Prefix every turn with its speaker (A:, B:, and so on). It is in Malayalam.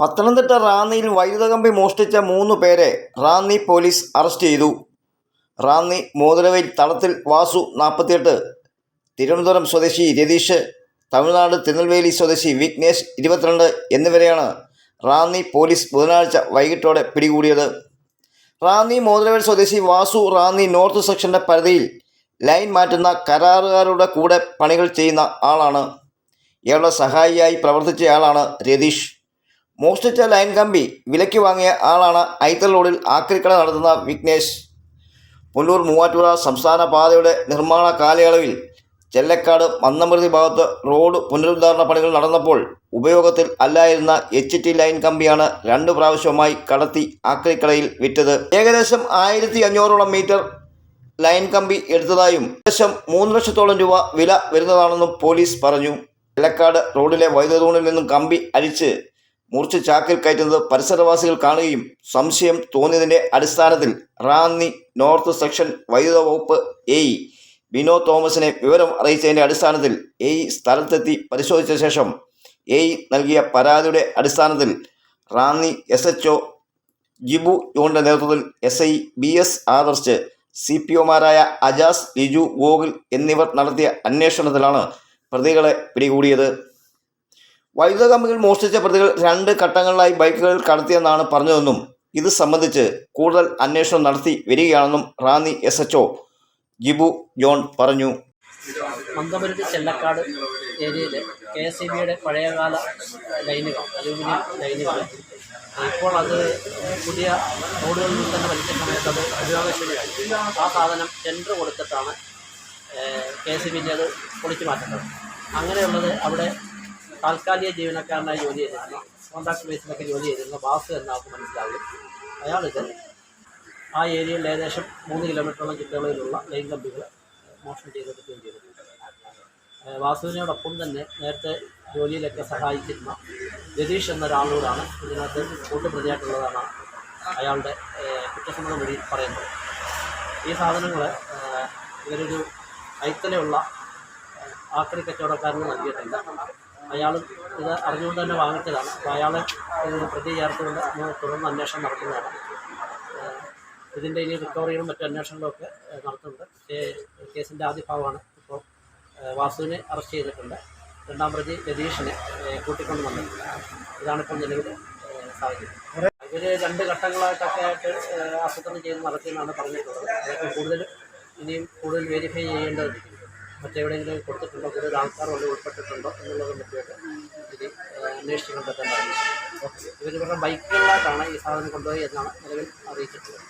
A: പത്തനംതിട്ട റാന്നിയിൽ വൈദ്യുത കമ്പി മോഷ്ടിച്ച മൂന്ന് പേരെ റാന്നി പോലീസ് അറസ്റ്റ് ചെയ്തു. റാന്നി മോതിരവയിൽ തളത്തിൽ വാസു നാൽപ്പത്തിയെട്ട് തിരുവനന്തപുരം സ്വദേശി രതീഷ് തമിഴ്നാട് തിരുനെൽവേലി സ്വദേശി വിഘ്നേഷ് ഇരുപത്തിരണ്ട് എന്നിവരെയാണ് റാന്നി പോലീസ് ബുധനാഴ്ച വൈകിട്ടോടെ പിടികൂടിയത്. റാന്നി മോതിരവേൽ സ്വദേശി വാസു റാന്നി നോർത്ത് സെക്ഷന്റെ പരിധിയിൽ ലൈൻ മാറ്റുന്ന കരാറുകാരുടെ കൂടെ പണികൾ ചെയ്യുന്ന ആളാണ്. ഇയാളുടെ സഹായിയായി പ്രവർത്തിച്ചയാളാണ് രതീഷ്. മോഷ്ടിച്ച ലൈൻ കമ്പി വിലയ്ക്ക് വാങ്ങിയ ആളാണ് ഐത്തൽ റോഡിൽ ആക്രിക്കട നടത്തുന്ന വിഘ്നേഷ്. പുല്ലൂർ മൂവാറ്റുപുഴ സംസ്ഥാന പാതയുടെ നിർമ്മാണ കാലയളവിൽ ചെല്ലക്കാട് മന്നമൃതി ഭാഗത്ത് റോഡ് പുനരുദ്ധാരണ പണികൾ നടന്നപ്പോൾ ഉപയോഗത്തിൽ അല്ലായിരുന്ന എച്ച് ടി ലൈൻ കമ്പിയാണ് രണ്ട് പ്രാവശ്യമായി കടത്തി ആക്രിക്കടയിൽ വിറ്റത്. ഏകദേശം ആയിരത്തി അഞ്ഞൂറോളം മീറ്റർ ലൈൻ കമ്പി എടുത്തതായും ഏകദേശം മൂന്ന് ലക്ഷത്തോളം രൂപ വില വരുന്നതാണെന്നും പോലീസ് പറഞ്ഞു. ചെല്ലക്കാട് റോഡിലെ വൈദ്യുതൂണിൽ നിന്നും കമ്പി അരിച്ച് മുറിച്ച് ചാക്കിൽ കയറ്റുന്നത് പരിസരവാസികൾ കാണുകയും സംശയം തോന്നിയതിന്റെ അടിസ്ഥാനത്തിൽ റാന്നി നോർത്ത് സെക്ഷൻ വൈദ്യുത വകുപ്പ് എ വിനോദ് തോമസിനെ വിവരം അറിയിച്ചതിന്റെ അടിസ്ഥാനത്തിൽ എ സ്ഥലത്തെത്തി പരിശോധിച്ച ശേഷം എ നൽകിയ പരാതിയുടെ അടിസ്ഥാനത്തിൽ റാന്നി എസ് എച്ച് ജിബു ജോണിന്റെ നേതൃത്വത്തിൽ S I B S Adarsh C P ഒമാരായ Ajas Liju Gokul എന്നിവർ നടത്തിയ അന്വേഷണത്തിലാണ് പ്രതികളെ പിടികൂടിയത്. വൈദ്യുത കമ്പികൾ മോഷ്ടിച്ച പ്രതികൾ രണ്ട് ഘട്ടങ്ങളിലായി ബൈക്കുകൾ കടത്തിയെന്നാണ് പറഞ്ഞതെന്നും ഇത് സംബന്ധിച്ച് കൂടുതൽ അന്വേഷണം നടത്തി വരികയാണെന്നും റാന്നി എസ് എച്ച് ജിബു ജോൺ പറഞ്ഞു.
B: മന്ദമരുതി ചെല്ലക്കാട് ഏരിയയിലെ കെ എസ് ഇ ബിയുടെ പഴയകാല ലൈനുകൾ അലൂമിനിയം ലൈനുകൾ ഇപ്പോൾ അത് പുതിയ റോഡുകളിൽ നിന്ന് തന്നെ വലിച്ച സമയത്ത് അത് ഉപയോഗശൂന്യമായി ആ സാധനം ടെൻഡർ കൊടുത്തിട്ടാണ് കെ എസ് ഇ ബിന്റെ അത് പൊളിച്ചു മാറ്റുന്നത് അങ്ങനെയുള്ളത് അവിടെ താൽക്കാലിക ജീവനക്കാരനായി ജോലി ചെയ്തിരുന്ന. കോൺട്രാക്ട് ബേസിലൊക്കെ ജോലി ചെയ്തിരുന്ന. ബാസ് എന്ന ആൾക്ക് മനസ്സിലാവുകയും അയാളിത് ആ ഏരിയയിൽ ഏകദേശം മൂന്ന് കിലോമീറ്ററോളം ചുറ്റളവിലുള്ള ലൈൻ കമ്പികൾ മോഷണം ചെയ്തെടുക്കുകയും ചെയ്തിട്ടുണ്ട്. വാസുവിനോടൊപ്പം തന്നെ നേരത്തെ ജോലിയിലൊക്കെ സഹായിച്ചിരുന്ന രതീഷ് എന്ന ഒരാളോടാണ് ഇതിനകത്ത് കൂട്ടുപ്രതിയായിട്ടുള്ളതാണ് അയാളുടെ കുറ്റസമ്മതം വഴി പറയുന്നത്. ഈ സാധനങ്ങൾ ഇവരൊരു ഐത്തലയുള്ള ഏഹ് ആക്രി കച്ചവടക്കാരന് നൽകിയിട്ടില്ല. അയാൾ ഇത് അറിഞ്ഞുകൊണ്ട് തന്നെ വാങ്ങിച്ചതാണ്. അപ്പോൾ അയാളെ പ്രതി ചേർത്തുകൊണ്ട് തുടർന്ന് അന്വേഷണം നടത്തുന്നതാണ്. ഇതിന്റെ ഇനി റിക്കവറികളും മറ്റു അന്വേഷണങ്ങളും ഒക്കെ ഏഹ് നടത്തുന്നുണ്ട്. കേസിന്റെ ആദ്യ ഭാഗമാണ് ഇപ്പോൾ വാസുവിനെ അറസ്റ്റ് ചെയ്തിട്ടുണ്ട്. രണ്ടാം പ്രതി രതീഷിനെ കൂട്ടിക്കൊണ്ട് വന്നിട്ടുണ്ട് ഇതാണിപ്പോൾ നിലവിൽ സാഹചര്യം. ഇവർ രണ്ട് ഘട്ടങ്ങളായിട്ടൊക്കെ ആയിട്ട് ആസൂത്രണം ചെയ്ത് നടത്തിയെന്നാണ് പറഞ്ഞിട്ടുള്ളത്. അതൊക്കെ കൂടുതൽ ഇനിയും കൂടുതൽ വെരിഫൈ ചെയ്യേണ്ടതുണ്ട്. മറ്റെവിടെയെങ്കിലും കൊടുത്തിട്ടുണ്ടോ? കൂടുതൽ ആൾക്കാർ വല്ല ഉൾപ്പെട്ടിട്ടുണ്ടോ എന്നുള്ളതും പറ്റിയിട്ട് ഇത് അന്വേഷിച്ച് കണ്ടെത്തേണ്ടതാണ് ഇവർ ഇവരുടെ ബൈക്കുകളിലായിട്ടാണ് ഈ സാധനം കൊണ്ടുപോയി എന്നാണ് നിലവിൽ അറിയിച്ചിട്ടുള്ളത്.